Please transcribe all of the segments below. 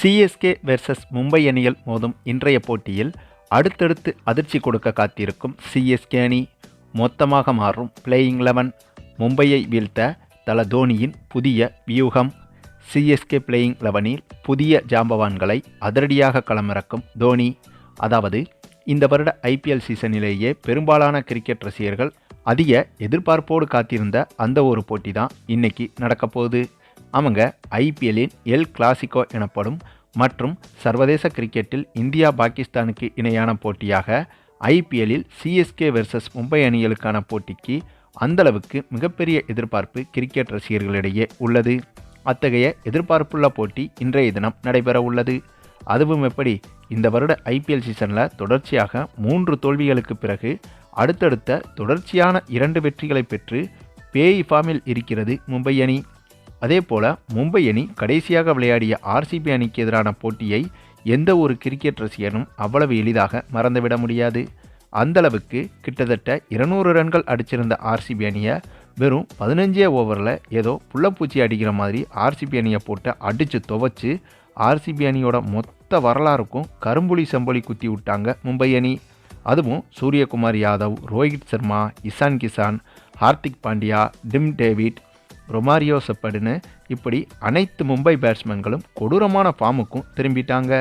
CSK versus Mumbai அணிகள் மோதும் இன்றைய போட்டியில் அடுத்தடுத்து அதிர்ச்சி கொடுக்க காத்திருக்கும் சிஎஸ்கே அணி மொத்தமாக மாறும் பிளேயிங் லெவன் மும்பையை வீழ்த்த தல தோனியின் புதிய வியூகம். சிஎஸ்கே பிளேயிங் லெவனில் புதிய ஜாம்பவான்களை அதிரடியாக களமிறக்கும் தோனி. அதாவது இந்த வருட ஐபிஎல் சீசனிலேயே பெரும்பாலான கிரிக்கெட் ரசிகர்கள் அதிக எதிர்பார்ப்போடு காத்திருந்த அந்த ஒரு போட்டி தான் இன்னைக்கு நடக்கப்போகுது. அவங்க ஐபிஎல்லின் எல் கிளாசிகோ எனப்படும் மற்றும் சர்வதேச கிரிக்கெட்டில் இந்தியா பாகிஸ்தானுக்கு இணையான போட்டியாக ஐபிஎல்லில் சிஎஸ்கே வெர்சஸ் மும்பை அணிகளுக்கான போட்டிக்கு அந்தளவுக்கு மிகப்பெரிய எதிர்பார்ப்பு கிரிக்கெட் ரசிகர்களிடையே உள்ளது. அத்தகைய எதிர்பார்ப்புள்ள போட்டி இன்றைய தினம் நடைபெற உள்ளது. அதுவும் எப்படி? இந்த வருட ஐபிஎல் சீசனில் தொடர்ச்சியாக மூன்று தோல்விகளுக்கு பிறகு அடுத்தடுத்த தொடர்ச்சியான இரண்டு வெற்றிகளை பெற்று பேய் ஃபார்மில் இருக்கிறது மும்பை அணி. அதே போல் மும்பை அணி கடைசியாக விளையாடிய ஆர்சிபி அணிக்கு எதிரான போட்டியை எந்த ஒரு கிரிக்கெட் ரசிகனும் அவ்வளவு எளிதாக மறந்துவிட முடியாது. அந்தளவுக்கு கிட்டத்தட்ட இருநூறு ரன்கள் அடிச்சிருந்த ஆர்சிபி அணியை வெறும் பதினஞ்சே ஓவரில் ஏதோ புள்ளப்பூச்சி அடிக்கிற மாதிரி ஆர்சிபி அணியை போட்டு அடித்து துவைச்சு ஆர்சிபி அணியோட மொத்த வரலாறுக்கும் கரும்புலி செம்பொலி குத்தி விட்டாங்க மும்பை அணி. அதுவும் Suryakumar Yadav Rohit Sharma Ishan Kishan Hardik Pandya Tim David Romario செப்படுன்னு இப்படி அனைத்து மும்பை பேட்ஸ்மேன்களும் கொடூரமான ஃபார்முக்கும் திரும்பிட்டாங்க.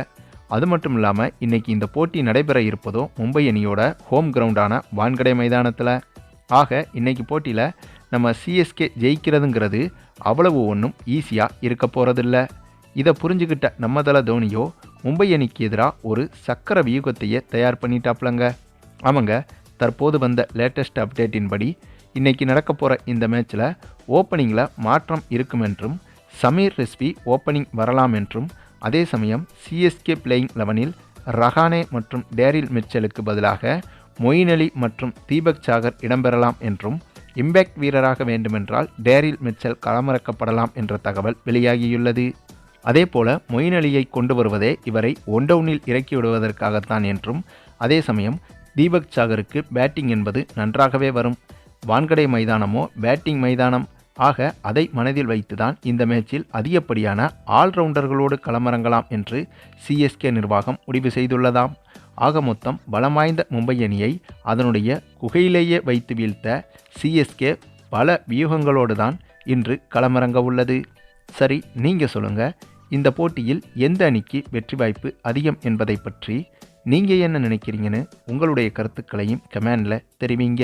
அது மட்டும் இல்லாமல் இன்றைக்கி இந்த போட்டி நடைபெற இருப்பதோ மும்பை அணியோட ஹோம் கிரவுண்டான வான்கடை மைதானத்தில். ஆக இன்னைக்கு போட்டியில் நம்ம சிஎஸ்கே ஜெயிக்கிறதுங்கிறது அவ்வளவு ஒன்றும் ஈஸியாக இருக்க போகிறதில்ல இதை புரிஞ்சுக்கிட்ட நம்ம தல தோனியோ மும்பை அணிக்கு எதிராக ஒரு சக்கர வியூகத்தையே தயார் பண்ணிட்டாப்லங்க. அவங்க தற்போது வந்த லேட்டஸ்ட் அப்டேட்டின் படி இன்னைக்கு நடக்க போகிற இந்த மேட்ச்சில் ஓப்பனிங்கில் மாற்றம் இருக்கும் என்றும் சமீர் ரெஸ்பி ஓப்பனிங் வரலாம் என்றும் அதே சமயம் சிஎஸ்கே பிளேயிங் லெவனில் ரஹானே மற்றும் டேரில் மிச்சலுக்கு பதிலாக மொயின் அலி மற்றும் தீபக் சாகர் இடம்பெறலாம் என்றும் இம்பேக்ட் வீரராக வேண்டுமென்றால் டேரில் மிச்சல் களமிறக்கப்படலாம் என்ற தகவல் வெளியாகியுள்ளது. அதேபோல மொயின் அலியை கொண்டு வருவதே இவரை ஒன் டவுனில் இறக்கி விடுவதற்காகத்தான் என்றும் அதே சமயம் தீபக் சாகருக்கு பேட்டிங் என்பது நன்றாகவே வரும். வான்கடை மைதானமோ பேட்டிங் மைதானம் ஆக அதை மனதில் வைத்துதான் இந்த மேட்சில் அதிகப்படியான ஆல்ரவுண்டர்களோடு களமிறங்கலாம் என்று சிஎஸ்கே நிர்வாகம் முடிவு செய்துள்ளதாம். ஆக மொத்தம் பலம் வாய்ந்த மும்பை அணியை அதனுடைய குகையிலேயே வைத்து வீழ்த்த சிஎஸ்கே பல வியூகங்களோடு தான் இன்று களமிறங்க உள்ளது. சரி நீங்கள் சொல்லுங்கள் இந்த போட்டியில் எந்த அணிக்கு வெற்றி வாய்ப்பு அதிகம் என்பதை பற்றி நீங்கள் என்ன நினைக்கிறீங்கன்னு உங்களுடைய கருத்துக்களையும் கமெண்டில் தெரிவிங்க.